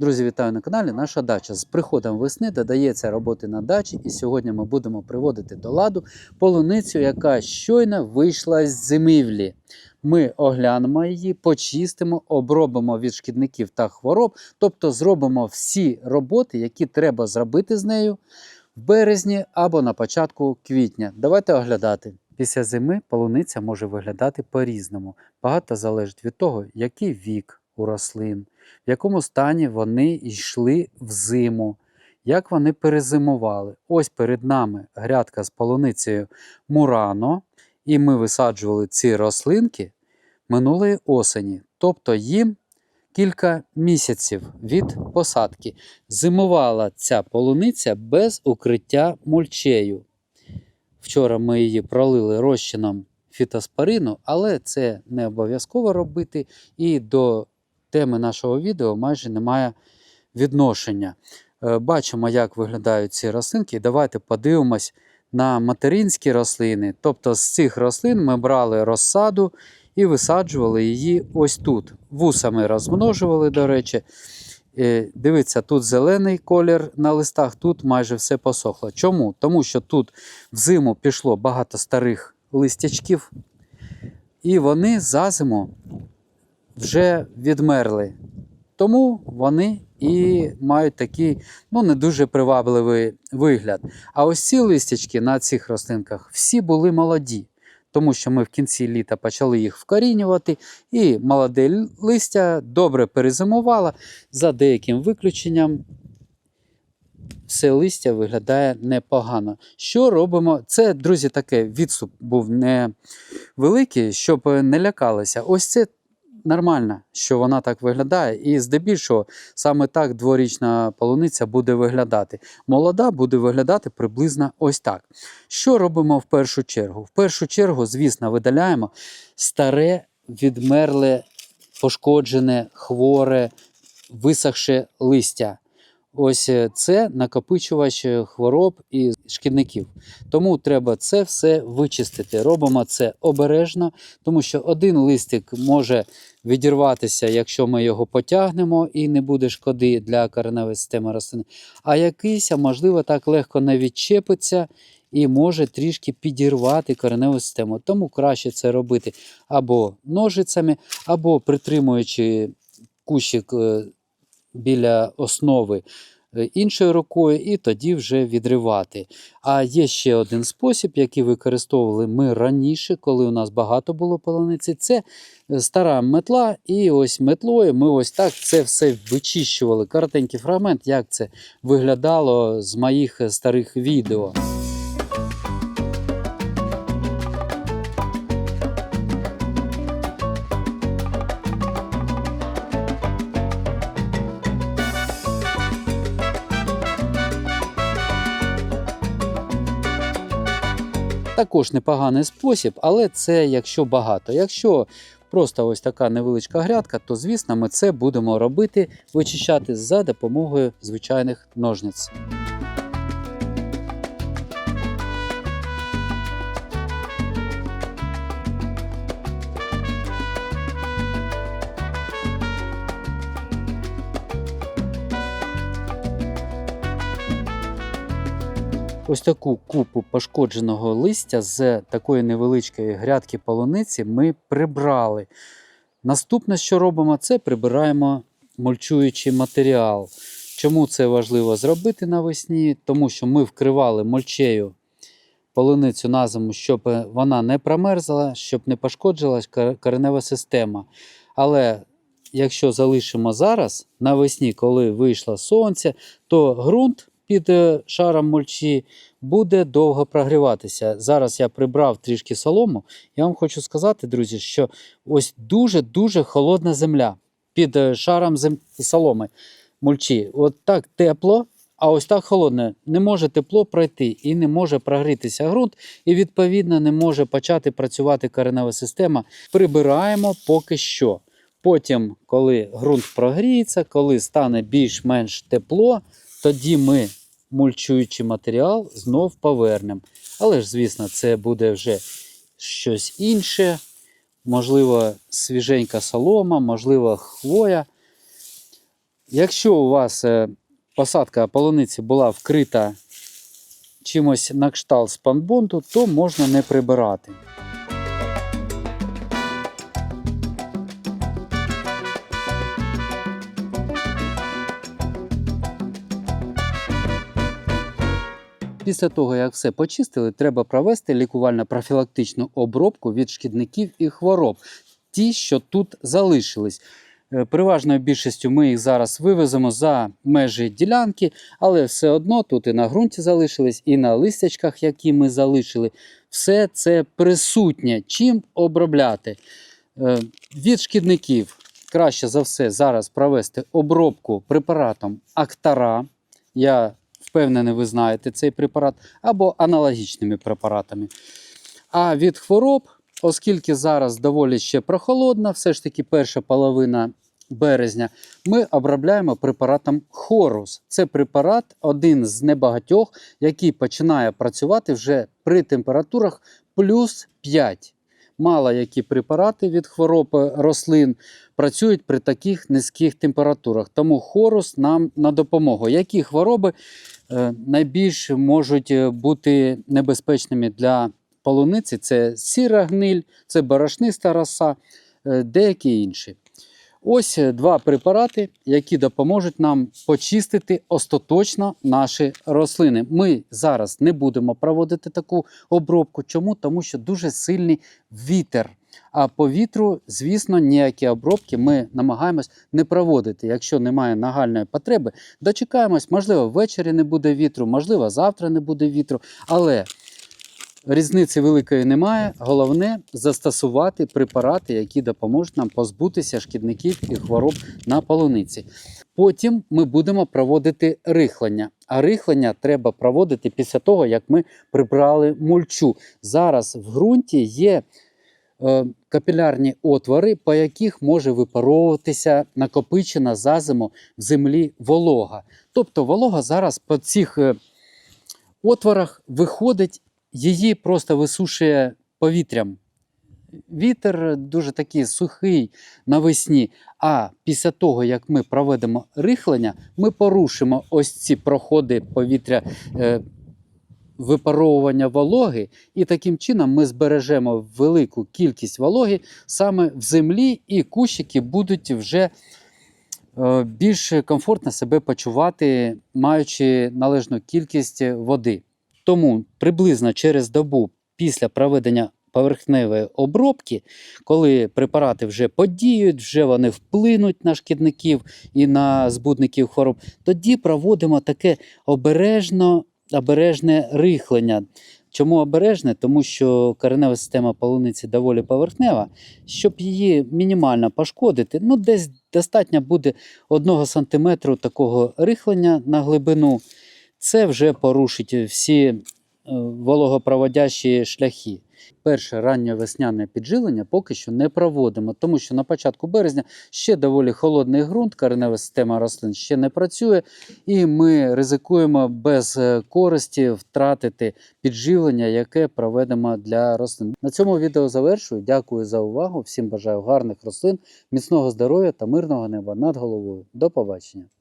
Друзі, вітаю на каналі. Наша дача з приходом весни додається роботи на дачі, і сьогодні ми будемо приводити до ладу полуницю, яка щойно вийшла з зимівлі. Ми оглянемо її, почистимо, обробимо від шкідників та хвороб, тобто зробимо всі роботи, які треба зробити з нею в березні або на початку квітня. Давайте оглядати. Після зими полуниця може виглядати по-різному. Багато залежить від того, який вік у рослин, в якому стані вони йшли в зиму, як вони перезимували. Ось перед нами грядка з полуницею Мурано, і ми висаджували ці рослинки минулої осені, тобто їм кілька місяців від посадки. Зимувала ця полуниця без укриття мульчею. Вчора ми її пролили розчином фітоспорину, але це не обов'язково робити, і до теми нашого відео майже немає відношення. Е, Бачимо, як виглядають ці рослинки. Давайте подивимось на материнські рослини. Тобто з цих рослин ми брали розсаду і висаджували її ось тут. Вусами розмножували, до речі. Е, Дивіться, тут зелений колір на листах, тут майже все посохло. Чому? Тому що тут взиму пішло багато старих листячків, і вони за зиму вже відмерли. Тому вони і мають такий ну, не дуже привабливий вигляд. А ось ці листячки на цих рослинках всі були молоді, тому що ми в кінці літа почали їх вкорінювати, і молоде листя добре перезимувало. За деяким виключенням, все листя виглядає непогано. Що робимо? Це, друзі, таке відступ був невеликий, щоб не лякалися. Ось це нормально, що вона так виглядає. І здебільшого саме так дворічна полуниця буде виглядати. Молода буде виглядати приблизно ось так. Що робимо в першу чергу? В першу чергу, звісно, видаляємо старе, відмерле, пошкоджене, хворе, висохше листя. Ось е, це накопичувач е, хвороб і шкідників. Тому треба це все вичистити. Робимо це обережно, тому що один листик може відірватися, якщо ми його потягнемо і не буде шкоди для кореневої системи рослини. А якийсь, можливо, так легко не відчепиться і може трішки підірвати кореневу систему. Тому краще це робити або ножицями, або притримуючи кущик е, біля основи е, іншою рукою, і тоді вже відривати. А є ще один спосіб, який використовували ми раніше, коли у нас багато було полуниці. Це е, стара метла, і ось метлою ми ось так це все вичищували. Коротенький фрагмент, як це виглядало з моїх е, старих відео. Також непоганий спосіб, але це якщо багато. Якщо просто ось така невеличка грядка, то звісно ми це будемо робити, вичищати за допомогою звичайних ножниць. Ось таку купу пошкодженого листя з такої невеличкої грядки полуниці ми прибрали. Наступне, що робимо, це прибираємо мульчуючий матеріал. Чому це важливо зробити навесні? Тому що ми вкривали мульчею полуницю на зиму, щоб вона не промерзла, щоб не пошкоджилась коренева система. Але якщо залишимо зараз навесні, коли вийшло сонце, то ґрунт під е, шаром мульчі буде довго прогріватися. Зараз я прибрав трішки солому. Я вам хочу сказати, друзі, що ось дуже-дуже холодна земля під е, шаром зем... соломи мульчі. От так тепло, а ось так холодне. Не може тепло пройти і не може прогрітися ґрунт, і відповідно не може почати працювати коренева система. Прибираємо поки що. Потім, коли ґрунт прогріється, коли стане більш-менш тепло, тоді ми мульчуючий матеріал знов повернемо. Але ж, звісно, це буде вже щось інше. Можливо, свіженька солома, можливо, хвоя. Якщо у вас е, посадка полуниці була вкрита чимось на кшталт спанбонту, то можна не прибирати. Після того, як все почистили, треба провести лікувально-профілактичну обробку від шкідників і хвороб, ті, що тут залишились. Е, Переважною більшістю ми їх зараз вивеземо за межі ділянки, але все одно тут і на ґрунті залишились, і на листячках, які ми залишили, все це присутнє. Чим обробляти? Е, Від шкідників краще за все зараз провести обробку препаратом Актара. Я впевнений, ви знаєте цей препарат, або аналогічними препаратами. А від хвороб, оскільки зараз доволі ще прохолодна, все ж таки перша половина березня, ми обробляємо препаратом Хорус. Це препарат один з небагатьох, який починає працювати вже при температурах плюс 5. Мало які препарати від хвороб е, рослин працюють при таких низьких температурах. Тому хорус нам на допомогу. Які хвороби найбільш можуть е, бути небезпечними для полуниці? Це сіра гниль, це борошниста роса, е, деякі інші. Ось е, два препарати, які допоможуть нам почистити остаточно наші рослини. Ми зараз не будемо проводити таку обробку. Чому? Тому що дуже сильний вітер. А по вітру, звісно, ніякі обробки ми намагаємось не проводити. Якщо немає нагальної потреби, дочекаємось, можливо, ввечері не буде вітру, можливо, завтра не буде вітру. Але різниці великої немає. Головне застосувати препарати, які допоможуть нам позбутися шкідників і хвороб на полуниці. Потім ми будемо проводити рихлення. А рихлення треба проводити після того, як ми прибрали мульчу. Зараз в ґрунті є капілярні отвори, по яких може випаровуватися накопичена за зиму в землі волога. Тобто волога зараз по цих е, отворах виходить, її просто висушує повітрям. Вітер дуже такий сухий навесні. А після того, як ми проведемо рихлення, ми порушимо ось ці проходи повітря е, випаровування вологи, і таким чином ми збережемо велику кількість вологи саме в землі, і кущики будуть вже е, більш комфортно себе почувати, маючи належну кількість води. Тому приблизно через добу після проведення поверхневої обробки, коли препарати вже подіють, вже вони вплинуть на шкідників і на збудників хвороб, тоді проводимо таке обережно, обережне рихлення. Чому обережне? Тому що коренева система полуниці доволі поверхнева, щоб її мінімально пошкодити, ну десь достатньо буде 1 см такого рихлення на глибину. Це вже порушить всі е, вологопроводящі шляхи. Перше ранньовесняне підживлення поки що не проводимо, тому що на початку березня ще доволі холодний ґрунт, коренева система рослин ще не працює, і ми ризикуємо без е, користі втратити підживлення, яке проведемо для рослин. На цьому відео завершую. Дякую за увагу. Всім бажаю гарних рослин, міцного здоров'я та мирного неба над головою. До побачення!